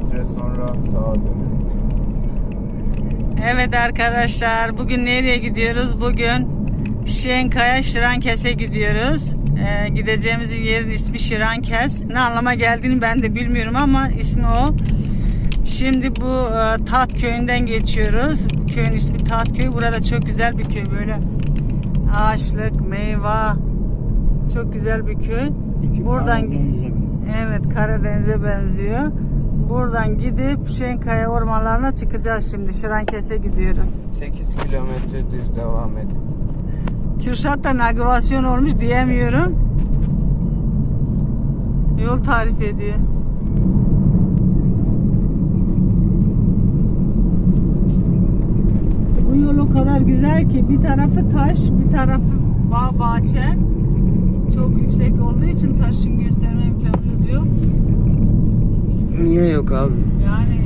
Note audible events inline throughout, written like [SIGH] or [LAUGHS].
kilometre sonra sağa dönün. Evet arkadaşlar bugün nereye gidiyoruz? Bugün Şenkaya Şirankes'e gidiyoruz. Ee, gideceğimiz yerin ismi Şirankes. Ne anlama geldiğini ben de bilmiyorum ama ismi o. Şimdi bu e, Tat köyünden geçiyoruz. Bu köyün ismi Tat köyü. Burada çok güzel bir köy böyle. Ağaçlık, meyve. Çok güzel bir köy. Buradan Evet Karadeniz'e benziyor. Buradan gidip Şenkaya ormanlarına çıkacağız şimdi. Şirankes'e gidiyoruz. 8 kilometre düz devam edin. Kürşat da navigasyon olmuş diyemiyorum. Yol tarif ediyor. Bu yol o kadar güzel ki bir tarafı taş, bir tarafı bağ bahçe. Çok yüksek olduğu için taşın gösterme imkanımız yok. Niye yok abi? Yani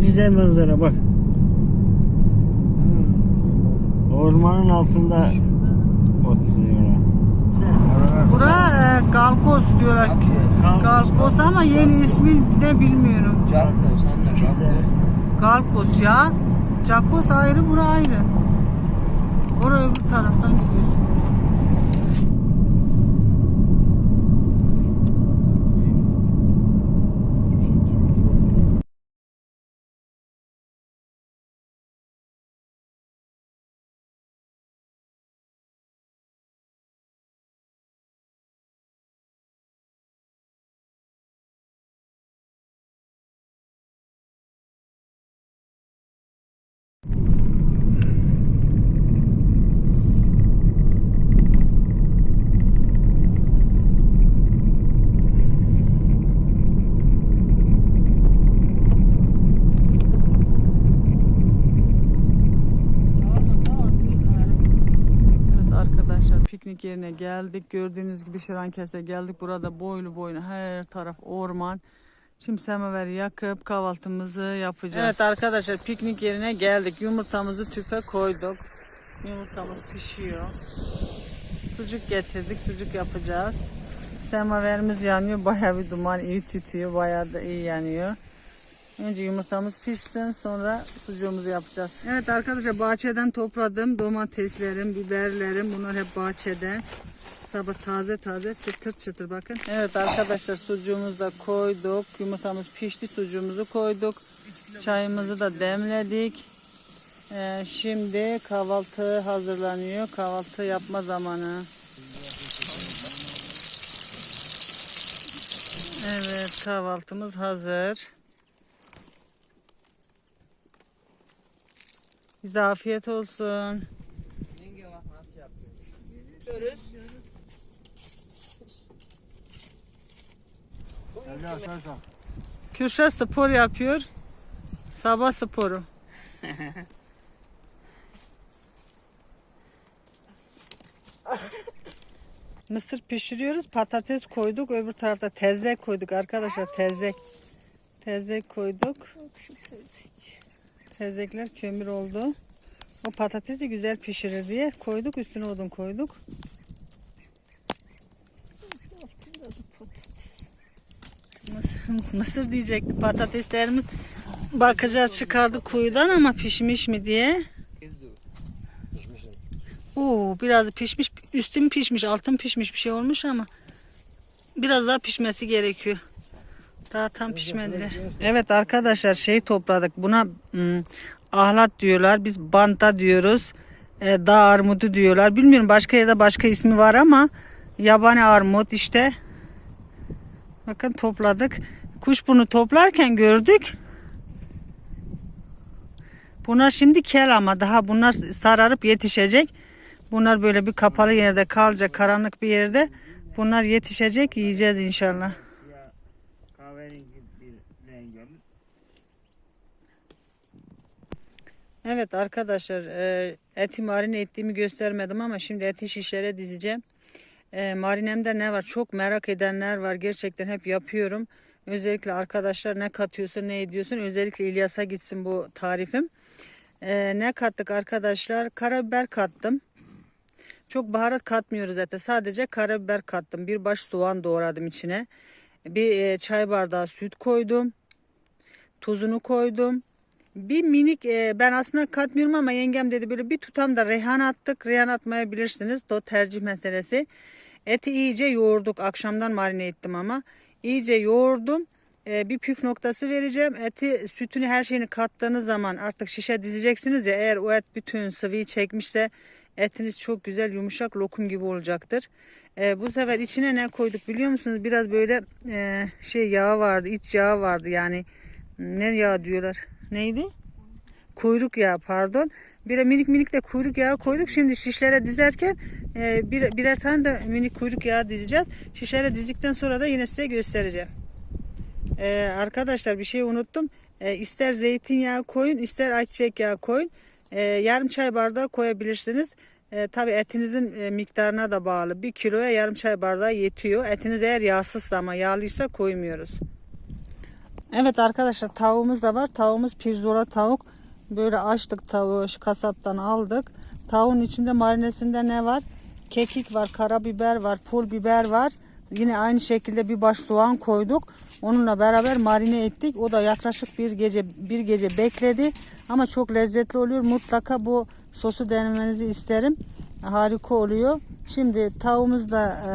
Güzel manzara bak. Ormanın altında oturuyorlar. Bura e, Galkos diyorlar. Galkos ama yeni ismi de bilmiyorum. Sen de İkizler. Galkos ya. Cakos ayrı, bura ayrı. Oraya öbür taraftan gidiyorsun. Evet arkadaşlar piknik yerine geldik. Gördüğünüz gibi Şirankes'e geldik. Burada boylu boyuna her taraf orman. Şimdi semaveri yakıp kahvaltımızı yapacağız. Evet arkadaşlar piknik yerine geldik. Yumurtamızı tüpe koyduk. Yumurtamız pişiyor. Sucuk getirdik. Sucuk yapacağız. Semaverimiz yanıyor. Bayağı bir duman iyi tütüyor. Bayağı da iyi yanıyor. Önce yumurtamız pişsin sonra sucuğumuzu yapacağız. Evet arkadaşlar bahçeden topladım domateslerim, biberlerim bunlar hep bahçede. Sabah taze taze çıtır çıtır bakın. Evet arkadaşlar sucuğumuzu da koyduk. Yumurtamız pişti sucuğumuzu koyduk. Çayımızı da demledik. Ee, şimdi kahvaltı hazırlanıyor. Kahvaltı yapma zamanı. Evet kahvaltımız hazır. Bize afiyet olsun. Yenge bak nasıl yapıyormuş. Görürüz. Kürşat spor yapıyor. Sabah sporu. [LAUGHS] Mısır pişiriyoruz. Patates koyduk. Öbür tarafta tezlek koyduk arkadaşlar. Tezlek. Tezek koyduk. Tezekler kömür oldu. O patatesi güzel pişirir diye koyduk. Üstüne odun koyduk. Mısır, mısır diyecekti. Patateslerimiz bakacağız çıkardık kuyudan ama pişmiş mi diye. Oo, biraz pişmiş. Üstüm pişmiş, altım pişmiş bir şey olmuş ama biraz daha pişmesi gerekiyor. Daha tam pişmediler. Evet arkadaşlar şey topladık. Buna hmm, ahlat diyorlar. Biz banta diyoruz. E, dağ armudu diyorlar. Bilmiyorum başka yerde başka ismi var ama yabani armut işte. Bakın topladık. Kuşburnu toplarken gördük. Bunlar şimdi kel ama daha bunlar sararıp yetişecek. Bunlar böyle bir kapalı yerde kalacak, karanlık bir yerde. Bunlar yetişecek, yiyeceğiz inşallah. Ya kahverengi bir renk olur. Evet arkadaşlar e, eti marine ettiğimi göstermedim ama şimdi eti şişlere dizeceğim. E, marinemde ne var çok merak edenler var gerçekten hep yapıyorum. Özellikle arkadaşlar ne katıyorsun ne ediyorsun özellikle İlyas'a gitsin bu tarifim. E, ne kattık arkadaşlar karabiber kattım. Çok baharat katmıyoruz zaten sadece karabiber kattım. Bir baş soğan doğradım içine. Bir çay bardağı süt koydum. Tuzunu koydum. Bir minik e, ben aslında katmıyorum ama yengem dedi böyle bir tutam da reyhan attık. Reyhan atmayabilirsiniz. O tercih meselesi. Eti iyice yoğurduk. Akşamdan marine ettim ama. İyice yoğurdum. E, bir püf noktası vereceğim. Eti sütünü her şeyini kattığınız zaman artık şişe dizeceksiniz ya. Eğer o et bütün sıvıyı çekmişse etiniz çok güzel yumuşak lokum gibi olacaktır. E, bu sefer içine ne koyduk biliyor musunuz? Biraz böyle e, şey yağı vardı. iç yağı vardı yani. Ne yağı diyorlar? Neydi? Kuyruk yağı pardon. Bir minik minik de kuyruk yağı koyduk. Şimdi şişlere dizerken e, bir, birer tane de minik kuyruk yağı dizeceğiz. Şişlere dizdikten sonra da yine size göstereceğim. E, arkadaşlar bir şey unuttum. E, ister zeytinyağı koyun ister ayçiçek yağı koyun. E, yarım çay bardağı koyabilirsiniz. E, Tabi etinizin e, miktarına da bağlı. Bir kiloya yarım çay bardağı yetiyor. Etiniz eğer yağsızsa ama yağlıysa koymuyoruz. Evet arkadaşlar tavuğumuz da var. Tavuğumuz pirzola tavuk. Böyle açtık tavuğu şu kasaptan aldık. Tavuğun içinde marinesinde ne var? Kekik var, karabiber var, pul biber var. Yine aynı şekilde bir baş soğan koyduk. Onunla beraber marine ettik. O da yaklaşık bir gece bir gece bekledi. Ama çok lezzetli oluyor. Mutlaka bu sosu denemenizi isterim. Harika oluyor. Şimdi tavuğumuz da e,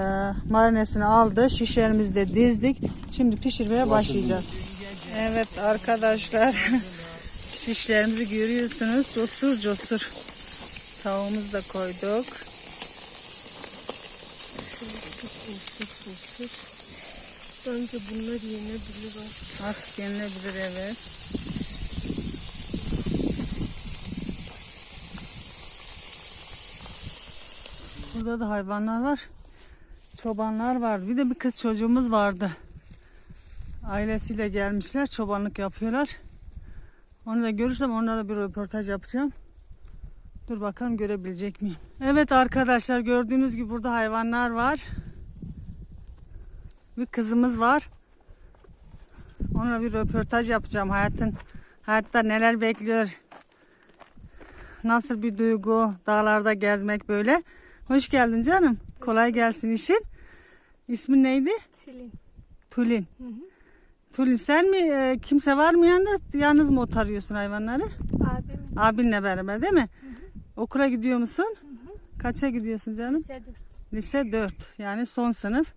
marinesini aldı. Şişlerimizi de dizdik. Şimdi pişirmeye başlayacağız. Evet arkadaşlar [LAUGHS] şişlerimizi görüyorsunuz. Cosur cosur. Tavuğumuzu da koyduk. Bence bunlar yenebilir ha. Artık yenilebilir evet. Burada da hayvanlar var. Çobanlar vardı. Bir de bir kız çocuğumuz vardı. Ailesiyle gelmişler. Çobanlık yapıyorlar. Onu da görürsem onunla da bir röportaj yapacağım. Dur bakalım görebilecek miyim? Evet arkadaşlar gördüğünüz gibi burada hayvanlar var. Bir kızımız var. Onunla bir röportaj yapacağım. Hayatın hayatta neler bekliyor? Nasıl bir duygu dağlarda gezmek böyle? Hoş geldin canım. Kolay gelsin işin. İsmin neydi? Çilin. Tulin. Tulin sen mi e, kimse var mı yanında yalnız mı otarıyorsun hayvanları? Abim Abinle beraber değil mi? Okula gidiyor musun? Kaça gidiyorsun canım? lise dört. Lise 4 yani son sınıf.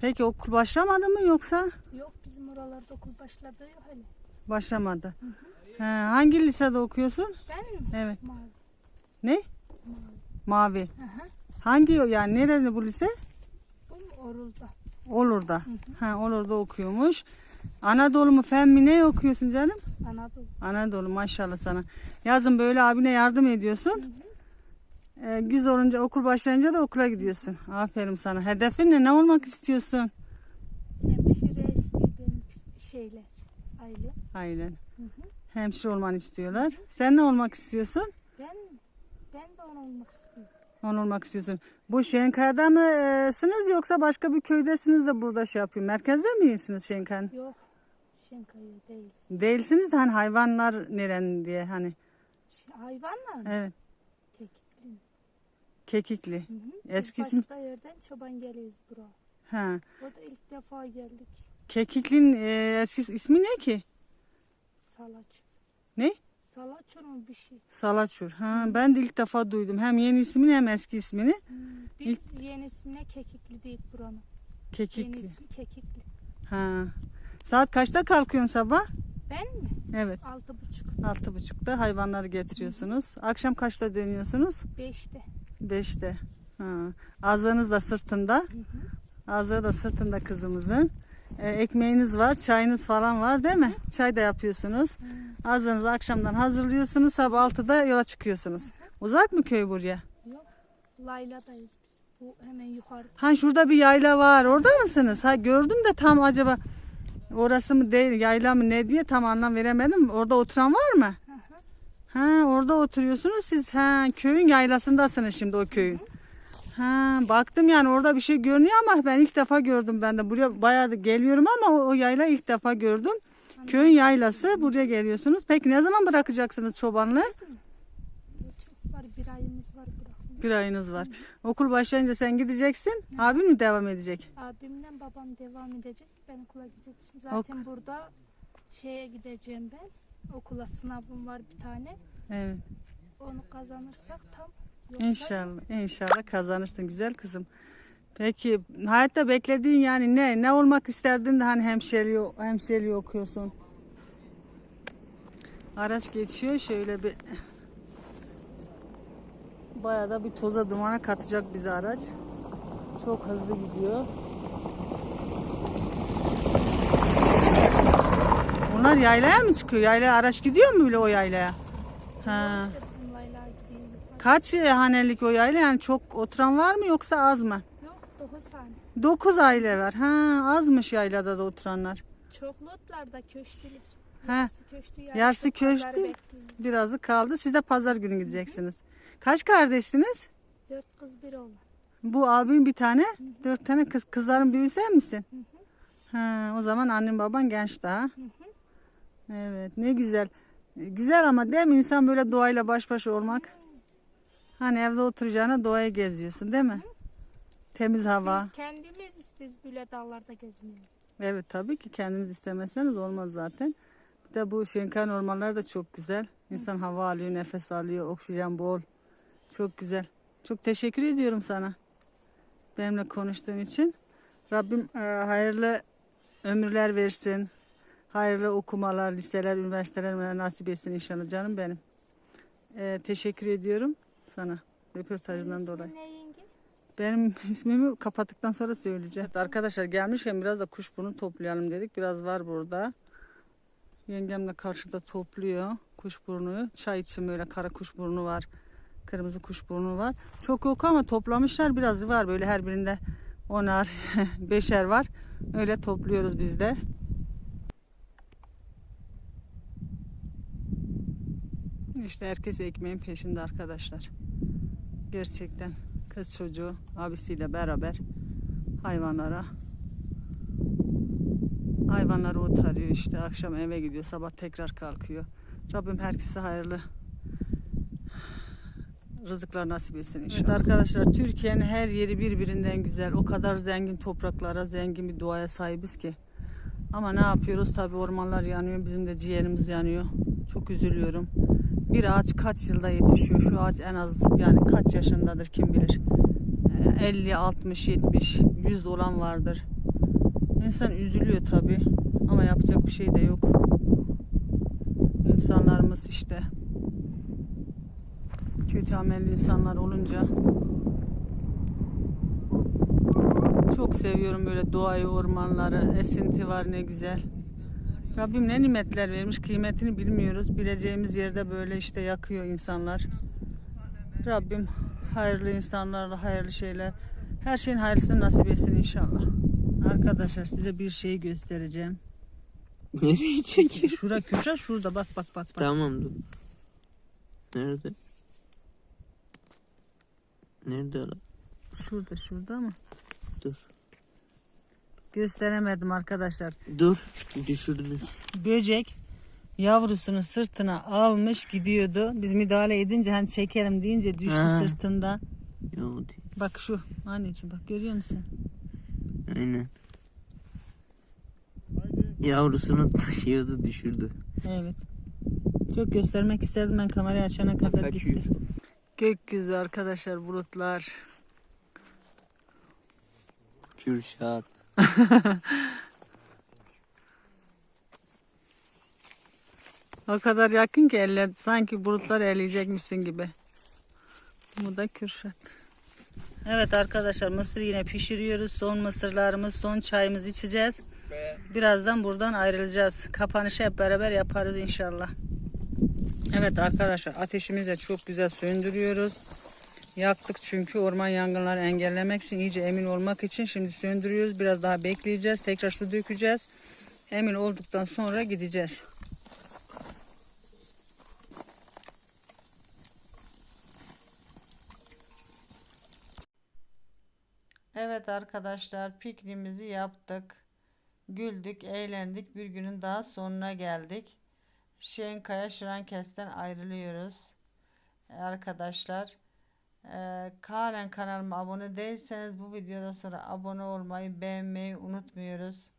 Peki okul başlamadı mı yoksa? Yok bizim oralarda okul başladı yok öyle. Başlamadı. He, hangi lisede okuyorsun? Ben mi? Evet. Mavi. Ne? Mavi. Aha. Hangi yani nerede bu lise? Bu Orul'da? Olur'da. Ha, Olur'da okuyormuş. Anadolu mu fen mi ne okuyorsun canım? Anadolu. Anadolu maşallah sana. Yazın böyle abine yardım ediyorsun. Ee, güz olunca okul başlayınca da okula gidiyorsun. Aferin sana. Hedefin ne? Ne olmak istiyorsun? Hemşire benim şeyler. Aile. Aynen. Hemşire olmanı istiyorlar. Sen ne olmak istiyorsun? Ben? Ben de onu olmak istiyorum. On olmak istiyorsun. Bu Şenkaya'da mısınız yoksa başka bir köydesiniz de burada şey yapıyor? Merkezde miyisiniz Şenkaya'nın? Yok. Şenkayı değiliz. Değilsiniz de hani hayvanlar nerenin diye hani. Hayvanlar mı? Evet. Kekikli. Kekikli. Hı hı. Biz Eski ismi. Başka yerden çoban geliyiz bura. Ha. Burada ilk defa geldik. Kekikli'nin e, eski ismi ne ki? Salaçur. Ne? Salaçur mu bir şey? Salaçur. Ha, ben de ilk defa duydum. Hem yeni ismini hem eski ismini. Biz yeni ismine Kekikli değil buranın. Yeni Kekikli. ismi Kekikli. Ha. Saat kaçta kalkıyorsun sabah? Ben mi? Evet. Altı buçuk. Altı buçukta hayvanları getiriyorsunuz. Akşam kaçta dönüyorsunuz? Beşte. Beşte. Ha. Ağzınız da sırtında. Ağzı da sırtında kızımızın. E, ekmeğiniz var, çayınız falan var değil mi? Çay da yapıyorsunuz. Ağzınızı akşamdan hazırlıyorsunuz. Sabah 6'da yola çıkıyorsunuz. Uzak mı köy buraya? Yok. Layla'dayız biz. Bu hemen yukarıda. Ha şurada bir yayla var. Orada mısınız? Ha gördüm de tam acaba orası mı değil yayla mı ne diye tam anlam veremedim. Orada oturan var mı? Ha orada oturuyorsunuz siz. Ha köyün yaylasındasınız şimdi o köyün. Ha baktım yani orada bir şey görünüyor ama ben ilk defa gördüm ben de. Buraya bayağı da geliyorum ama o, o yayla ilk defa gördüm. Köyün yaylası buraya geliyorsunuz. Peki ne zaman bırakacaksınız çobanlığı? Çok var. Bir ayımız var bırakın. Bir ayınız var. Okul başlayınca sen gideceksin. Abin mi devam edecek? Abimle babam devam edecek. Ben okula gideceğim. Zaten burada şeye gideceğim ben. Okula sınavım var bir tane. Evet. Onu kazanırsak tam. Yoksa İnşallah, inşallah kazanırsın güzel kızım. Peki hayatta beklediğin yani ne? Ne olmak isterdin de hani hemşireliği, hemşireliği okuyorsun? Araç geçiyor şöyle bir bayağı da bir toza dumana katacak bize araç. Çok hızlı gidiyor. Bunlar yaylaya mı çıkıyor? Yaylaya araç gidiyor mu bile o yaylaya? Ha. Kaç hanelik o yayla yani çok oturan var mı yoksa az mı? Yok 9 saniye. 9 aile var. Ha azmış yaylada da oturanlar. Çok lotlarda köştüler. Ha. Yarısı köştü. Yarısı köştü. pazarı bekliyor. Birazı kaldı. Siz de pazar günü gideceksiniz. Kaç kardeşsiniz? Dört kız bir oğlan. Bu abin bir tane, dört tane kız. Kızların sen misin? Ha, o zaman annen baban genç daha. Evet ne güzel. Güzel ama değil mi insan böyle doğayla baş başa olmak? Hani evde oturacağına doğayı geziyorsun değil mi? Temiz hava. Biz kendimiz isteriz böyle dağlarda gezmeyi. Evet tabii ki kendiniz istemezseniz olmaz zaten. Bir de bu şenkan ormanlar da çok güzel. İnsan hava alıyor, nefes alıyor, oksijen bol. Çok güzel. Çok teşekkür ediyorum sana. Benimle konuştuğun için. Rabbim e, hayırlı ömürler versin. Hayırlı okumalar, liseler, üniversiteler nasip etsin inşallah canım benim. E, teşekkür ediyorum sana röportajından dolayı. İsmin ne yenge? Benim [LAUGHS] ismimi kapattıktan sonra söyleyeceğim. Evet, arkadaşlar gelmişken biraz da kuşburnu toplayalım dedik. Biraz var burada. Yengem de karşıda topluyor kuşburnuyu. Çay için böyle kara kuşburnu var. Kırmızı kuşburnu var. Çok yok ama toplamışlar biraz var. Böyle her birinde onar, [LAUGHS] beşer var. Öyle topluyoruz biz de. İşte herkes ekmeğin peşinde arkadaşlar. Gerçekten kız çocuğu abisiyle beraber hayvanlara hayvanları otarıyor işte akşam eve gidiyor sabah tekrar kalkıyor. Rabbim herkese hayırlı rızıklar nasip etsin inşallah. Evet arkadaşlar Türkiye'nin her yeri birbirinden güzel. O kadar zengin topraklara, zengin bir doğaya sahibiz ki. Ama ne yapıyoruz? Tabi ormanlar yanıyor. Bizim de ciğerimiz yanıyor. Çok üzülüyorum. Bir ağaç kaç yılda yetişiyor? Şu ağaç en az yani kaç yaşındadır kim bilir. Ee, 50, 60, 70, 100 olan vardır. İnsan üzülüyor tabi. Ama yapacak bir şey de yok. İnsanlarımız işte kötü amelli insanlar olunca çok seviyorum böyle doğayı, ormanları, esinti var ne güzel. Rabbim ne nimetler vermiş kıymetini bilmiyoruz. Bileceğimiz yerde böyle işte yakıyor insanlar. Rabbim hayırlı insanlarla hayırlı şeyler. Her şeyin hayırlısını nasip etsin inşallah. Arkadaşlar size bir şey göstereceğim. Nereye çekiyor? Şura köşe şurada bak bak bak. bak. Tamam dur. Nerede? Nerede lan? Şurada şurada mı? Dur. Gösteremedim arkadaşlar. Dur. Düşürdü. Böcek yavrusunu sırtına almış gidiyordu. Biz müdahale edince hani çekerim deyince düştü Ha. sırtında. Değil. Bak şu anneciğim bak görüyor musun? Aynen. Yavrusunu taşıyordu düşürdü. Evet. Çok göstermek isterdim ben kamerayı açana kadar Kaçıyor. gitti. Gökyüzü arkadaşlar bulutlar. Kürşat. O kadar yakın ki elle, sanki bulutlar eleyecekmişsin gibi. Bu da Kürşat. Evet arkadaşlar mısır yine pişiriyoruz. Son mısırlarımız, son çayımızı içeceğiz. Birazdan buradan ayrılacağız. Kapanışı hep beraber yaparız inşallah. Evet arkadaşlar ateşimizi de çok güzel söndürüyoruz. Yaktık çünkü orman yangınları engellemek için iyice emin olmak için şimdi söndürüyoruz. Biraz daha bekleyeceğiz. Tekrar su dökeceğiz. Emin olduktan sonra gideceğiz. Evet arkadaşlar pikniğimizi yaptık. Güldük, eğlendik. Bir günün daha sonuna geldik. Şenkaya Şirankes'ten ayrılıyoruz. Arkadaşlar eee halen kanalıma abone değilseniz bu videodan sonra abone olmayı, beğenmeyi unutmuyoruz.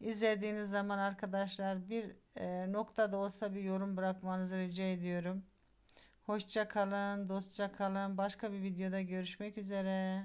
İzlediğiniz zaman arkadaşlar bir eee, noktada olsa bir yorum bırakmanızı rica ediyorum. Hoşça kalın, dostça kalın. Başka bir videoda görüşmek üzere.